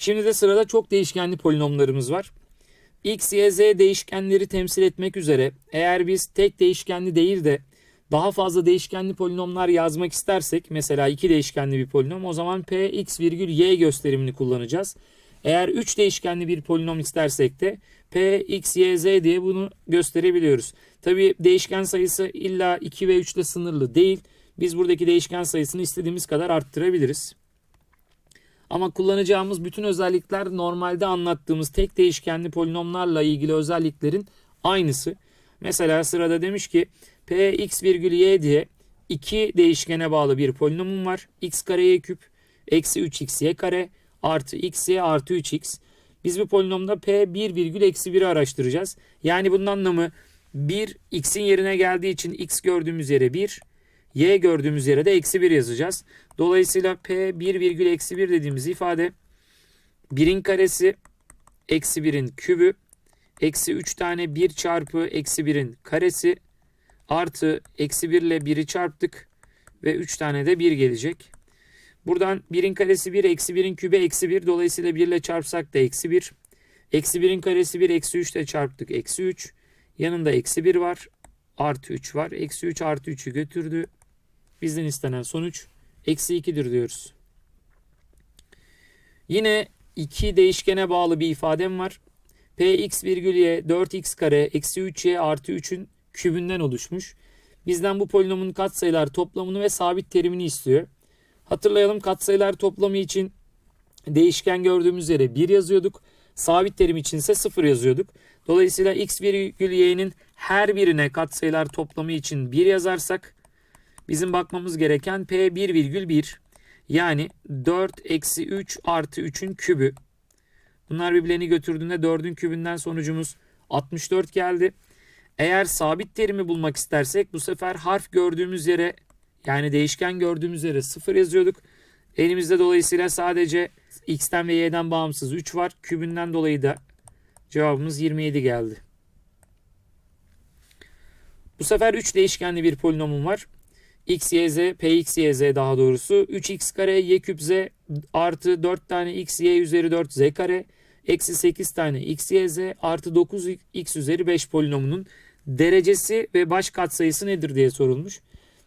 Şimdi de sırada çok değişkenli polinomlarımız var. X, Y, Z değişkenleri temsil etmek üzere eğer biz tek değişkenli değil de daha fazla değişkenli polinomlar yazmak istersek mesela iki değişkenli bir polinom o zaman P, X virgül Y gösterimini kullanacağız. Eğer 3 değişkenli bir polinom istersek de P, X, Y, Z diye bunu gösterebiliyoruz. Tabi değişken sayısı illa 2 ve 3 ile sınırlı değil. Biz buradaki değişken sayısını istediğimiz kadar arttırabiliriz. Ama kullanacağımız bütün özellikler normalde anlattığımız tek değişkenli polinomlarla ilgili özelliklerin aynısı. Mesela sırada demiş ki p x virgül y diye iki değişkene bağlı bir polinomum var. x kare y küp eksi 3x y kare artı x y artı 3x. Biz bu polinomda p 1 virgül eksi 1'i araştıracağız. Yani bunun anlamı 1 x'in yerine geldiği için x gördüğümüz yere 1, y gördüğümüz yere de eksi 1 yazacağız. Dolayısıyla p 1 virgül eksi 1 dediğimiz ifade 1'in karesi eksi 1'in kübü eksi 3 tane 1 çarpı eksi 1'in karesi artı eksi 1 ile 1'i çarptık ve 3 tane de 1 gelecek. Buradan 1'in karesi 1 eksi 1'in kübü eksi 1 dolayısıyla 1 ile çarpsak da eksi 1. Eksi 1'in karesi 1 eksi 3 ile çarptık eksi 3. Yanında eksi 1 var artı 3 var. Eksi 3 artı 3'ü götürdü. Bizden istenen sonuç eksi 2'dir diyoruz. Yine iki değişkene bağlı bir ifadem var. Px virgül y 4x kare eksi 3y artı 3'ün kübünden oluşmuş. Bizden bu polinomun katsayılar toplamını ve sabit terimini istiyor. Hatırlayalım katsayılar toplamı için değişken gördüğümüz yere 1 yazıyorduk. Sabit terim için ise 0 yazıyorduk. Dolayısıyla x virgül y'nin her birine katsayılar toplamı için 1 yazarsak bizim bakmamız gereken p 1 virgül 1 yani 4 eksi 3 artı 3'ün kübü. Bunlar birbirlerini götürdüğünde 4'ün kübünden sonucumuz 64 geldi. Eğer sabit terimi bulmak istersek bu sefer harf gördüğümüz yere yani değişken gördüğümüz yere 0 yazıyorduk. Elimizde dolayısıyla sadece x'ten ve y'den bağımsız 3 var. Kübünden dolayı da cevabımız 27 geldi. Bu sefer 3 değişkenli bir polinomum var. X, y, z, px, y, z daha doğrusu. 3x kare, y küp z artı 4 tane x, y üzeri 4 z kare. Eksi 8 tane x, y, z artı 9 x üzeri 5 polinomunun derecesi ve baş katsayısı nedir diye sorulmuş.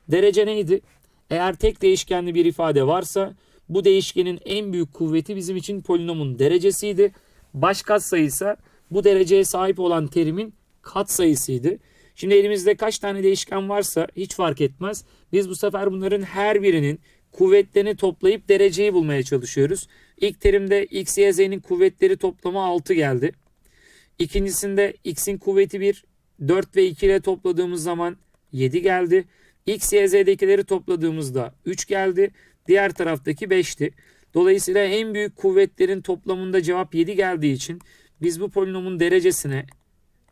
Derece neydi? Eğer tek değişkenli bir ifade varsa bu değişkenin en büyük kuvveti bizim için polinomun derecesiydi. Baş katsayı ise bu dereceye sahip olan terimin katsayısıydı. Şimdi elimizde kaç tane değişken varsa hiç fark etmez. Biz bu sefer bunların her birinin kuvvetlerini toplayıp dereceyi bulmaya çalışıyoruz. İlk terimde x, y, z'nin kuvvetleri toplamı 6 geldi. İkincisinde x'in kuvveti 1, 4 ve 2 ile topladığımız zaman 7 geldi. X, Y, Z'dekileri topladığımızda 3 geldi. Diğer taraftaki 5'ti. Dolayısıyla en büyük kuvvetlerin toplamında cevap 7 geldiği için biz bu polinomun derecesine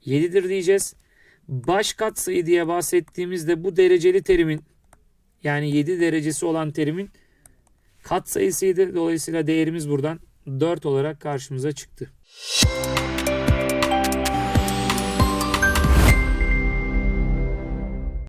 7'dir diyeceğiz. Baş katsayı diye bahsettiğimizde bu dereceli terimin yani 7 derecesi olan terimin katsayısıydı. Dolayısıyla değerimiz buradan 4 olarak karşımıza çıktı.